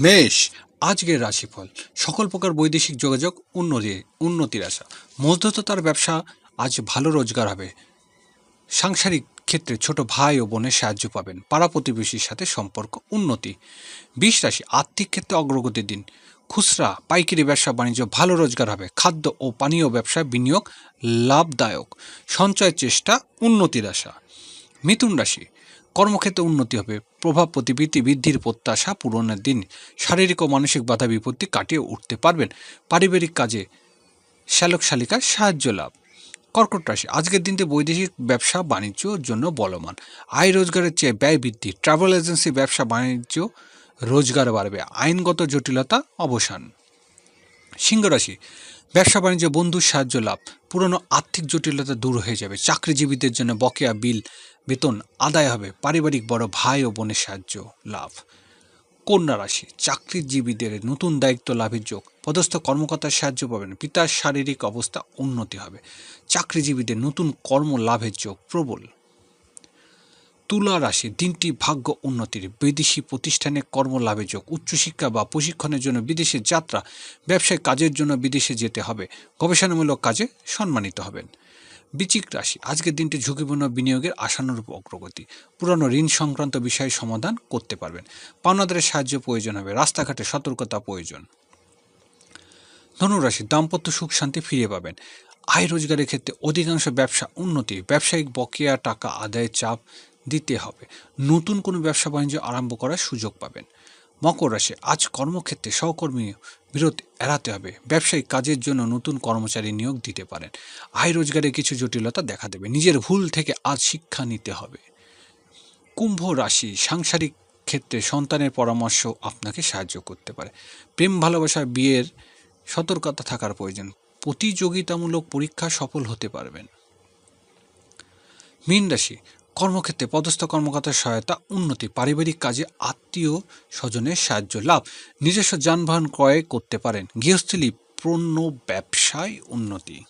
মেষ, আজকের রাশিফল। সকল প্রকার বৈদেশিক যোগাযোগ উন্নতি, উন্নতির আশা। মধ্যস্থতার ব্যবসা আজ ভালো রোজগার হবে। সাংসারিক ক্ষেত্রে ছোট ভাই ও বোনের সাহায্য পাবেন। পাড়া প্রতিবেশীর সাথে সম্পর্ক উন্নতি। বিশ রাশি, আর্থিক ক্ষেত্রে অগ্রগতির দিন। খুচরা, পাইকারি ব্যবসা, বাণিজ্য ভালো রোজগার হবে। খাদ্য ও পানীয় ব্যবসায় বিনিয়োগ লাভদায়ক। সঞ্চয়ের চেষ্টা উন্নতির আশা। মিথুন রাশি কর্মক্ষেত্রে উন্নতি হবে। প্রভাব প্রতিবৃত্তি বৃদ্ধির প্রত্যাশা পূরণের দিন শারীরিক ও মানসিক বাধা বিপত্তি কাটিয়ে উঠতে পারবেন। পারিবারিক কাজে শ্যালক শালিকার সাহায্য লাভ। কর্কট রাশি, আজকের দিনটি বৈদেশিক ব্যবসা বাণিজ্যর জন্য বলমান আয় রোজগারের চেয়ে ব্যয় বৃদ্ধি। ট্রাভেল এজেন্সি ব্যবসা বাণিজ্য রোজগার বাড়বে। আইনগত জটিলতা অবসান। সিংহ রাশি ব্যবসা বাণিজ্য বন্ধুর সাহায্য লাভ, পুরনো আর্থিক জটিলতা দূর হয়ে যাবে, চাকরিজীবীদের জন্য বকেয়া বিল, বেতন আদায় হবে, পারিবারিক বড় ভাই ও বোনের সাহায্য লাভ। কন্যা রাশি, চাকরিজীবীদের নতুন দায়িত্ব লাভের যোগ, পদস্থ কর্মকর্তার সাহায্য পাবেন, পিতার শারীরিক অবস্থা উন্নতি হবে, চাকরিজীবীদের নতুন কর্ম লাভের যোগ প্রবল। তুলা রাশি দিনটি ভাগ্য উন্নতির বিদেশি প্রতিষ্ঠানে কর্মলাভের যোগ, উচ্চশিক্ষা বা প্রশিক্ষণের জন্য বিদেশে যাত্রা, ব্যবসায় কাজের জন্য বিদেশে যেতে হবে, গবেষণামূলক কাজে সম্মানিত হবেন। বিচিক রাশি, আজকের দিনটি ঝুঁকিপূর্ণ বিনিয়োগের আশানুরূপ অগ্রগতি, পুরনো ঋণ সংক্রান্ত বিষয়ে সমাধান করতে পারবেন। পাওনাদারের সাহায্য প্রয়োজন হবে, রাস্তাঘাটে সতর্কতা প্রয়োজন। ধনুরাশি, দাম্পত্য সুখ শান্তি ফিরে পাবেন। আয় রোজগারের ক্ষেত্রে অধিকাংশ ব্যবসা উন্নতি, ব্যবসায়িক বকেয়া টাকা আদায়ের চাপ দিতে হবে। নতুন কোনো ব্যবসা বাণিজ্য আরম্ভ করার সুযোগ পাবেন। মকর রাশি, আজ কর্মক্ষেত্রে সহকর্মী বিরোধ এড়াতে হবে। ব্যবসায়িক কাজের জন্য নতুন কর্মচারী নিয়োগ দিতে পারেন। আয় রোজগারে কিছু জটিলতা দেখা দেবে। নিজের ভুল থেকে আজ শিক্ষা নিতে হবে। কুম্ভ রাশি, সাংসারিক ক্ষেত্রে সন্তানের পরামর্শ আপনাকে সাহায্য করতে পারে। প্রেম, ভালোবাসা, বিয়ের সতর্কতা থাকার প্রয়োজন। প্রতিযোগিতামূলক পরীক্ষা সফল হতে পারবেন। মীন রাশি কর্মক্ষেত্রে পদস্থ কর্মকর্তার সহায়তা, উন্নতি, পারিবারিক কাজে আত্মীয় স্বজনের সাহায্য লাভ, নিজস্ব যানবাহন ক্রয় করতে পারেন। গৃহস্থলী পণ্য ব্যবসায় উন্নতি।